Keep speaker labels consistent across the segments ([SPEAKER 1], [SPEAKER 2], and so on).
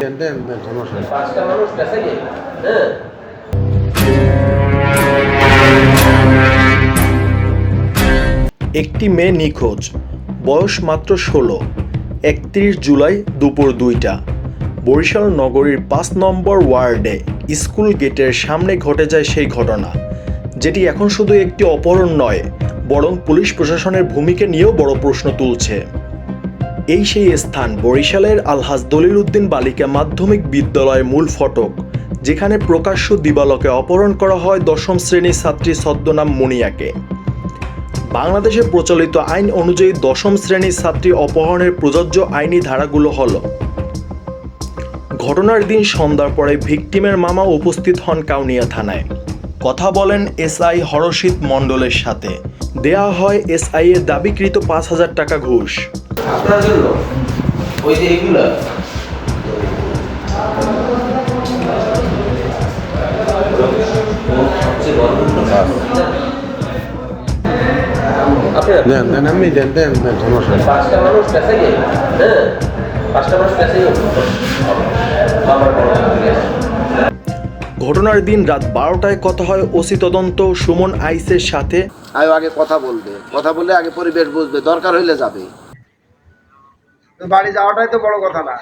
[SPEAKER 1] দেন দেন দেন সমস্যা
[SPEAKER 2] পাঁচটা মানুষ বেঁচে হ্যাঁ।
[SPEAKER 3] একটি মেয়ে নিখোঁজ বয়স মাত্র ষোলো একত্রিশ জুলাই দুপুর দুইটা। বরিশাল নগরীর পাঁচ নম্বর ওয়ার্ডে স্কুল গেটের সামনে ঘটে যায় সেই ঘটনা যেটি এখন শুধু একটি অপহরণ নয় বরং পুলিশ প্রশাসনের ভূমিকা নিয়েও বড় প্রশ্ন তুলছে। এই সেই স্থান বরিশালের আলহাজ দলিল উদ্দিন বালিকা মাধ্যমিক বিদ্যালয়ের মূল ফটক, যেখানে প্রকাশ্য দিবালকে অপহরণ করা হয় দশম শ্রেণির ছাত্রী ছদ্মনাম মুনিয়াকে। বাংলাদেশে প্রচলিত আইন অনুযায়ী দশম শ্রেণির ছাত্রী অপহরণের প্রযোজ্য আইনি ধারাগুলো হল ঘটনার দিন সন্ধ্যার পরে ভিকটিমের মামা উপস্থিত হন কাউনিয়া থানায়। কথা বলেন এসআই হরষিত মণ্ডলের সাথে। দেয়া হয় এসআই এর দাবিকৃত পাঁচ হাজার টাকা ঘুষ।
[SPEAKER 2] আপনার জন্য ওই যে এগুলা। সবচেয়ে বড় আপনার
[SPEAKER 1] দেন দেন আমি দেন দেন দেন সমস্যা
[SPEAKER 2] পাঁচটা মানুষ বেঁচে গেল। হ্যাঁ পাঁচটা মানুষ
[SPEAKER 3] ঘটনার দিন রাত বারোটায় কথা হয় ওসি তদন্ত সুমন আইসের সাথে।
[SPEAKER 4] আয়ো আগে কথা বলবে। কথা বলে আগে পরিবেশ বুঝবে দরকার হইলে যাবে।
[SPEAKER 5] বাড়ি যাওয়াটাই তো বড় কথা না।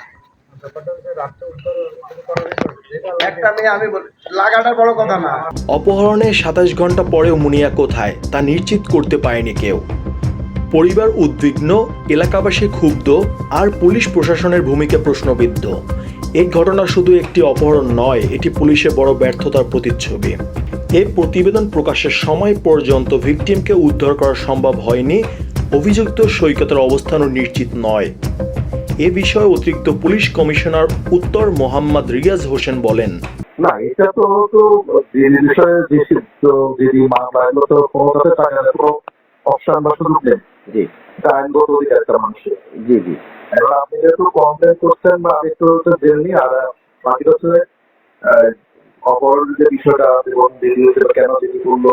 [SPEAKER 3] অপহরণের সাতাশ ঘণ্টা পরেও মুনিয়া কোথায়, তা নিশ্চিত করতে পারেনি কেউ। পরিবার উদ্বিগ্ন, এলাকাবাসী ক্ষুব্ধ, আর পুলিশ প্রশাসনের ভূমিকা প্রশ্নবিদ্ধ। এই ঘটনা শুধু একটি অপহরণ নয়, এটি পুলিশের বড় ব্যর্থতার প্রতিচ্ছবি। এই প্রতিবেদন প্রকাশের সময় পর্যন্ত ভিকটিমকে উদ্ধার করা সম্ভব হয়নি, অভিযুক্ত সৈকতের অবস্থানও নিশ্চিত নয়। এ বিষয়ে অতিরিক্ত পুলিশ কমিশনার উত্তর মোহাম্মদ রিয়াজ হোসেন বলেন।
[SPEAKER 6] না এটা তো তো যে বিষয়ে যে সিদ্ধ যদি মামলা এগুলো তো কোনো কাছে কোনো অপশন বা সুযোগ নেই।
[SPEAKER 4] জি।
[SPEAKER 6] এটা আইনগত অধিকার একটা মানুষের।
[SPEAKER 4] জি জি।
[SPEAKER 6] আপনি যেহেতু কমপ্লেন করছেন বা আমি একটু হচ্ছে জেননি আর বাকি হচ্ছে যে বিষয়টা এবং দেরি হয়েছে কেন দেরি করল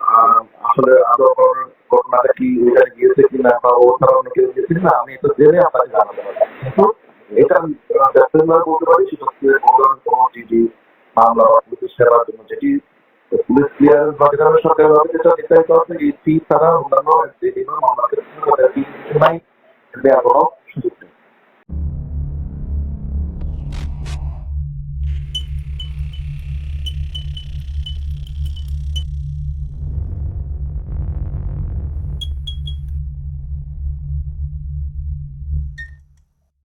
[SPEAKER 6] আহ, আসলে আদৌ অপহরণ ঘটনাটা কি ওইখানে গিয়েছে কিনা বা ও ছাড়া অন্য না, আমি একটু জেনে আপনাকে জানাতে পারি কিন্তু এটা আমি ব্যক্তিগত বলতে পারি, সেটা হচ্ছে কোনো কোনো জিডি মামলা বা পুলিশ সেবার জন্য যেটি পুলিশ ক্লিয়ারেন্স বা যেখানে সরকারিভাবে যেটা নির্ধারিত আছে, এই ফি ছাড়া অন্যান্য যে বিভিন্ন মামলা নাই দেওয়ার কোনো সুযোগ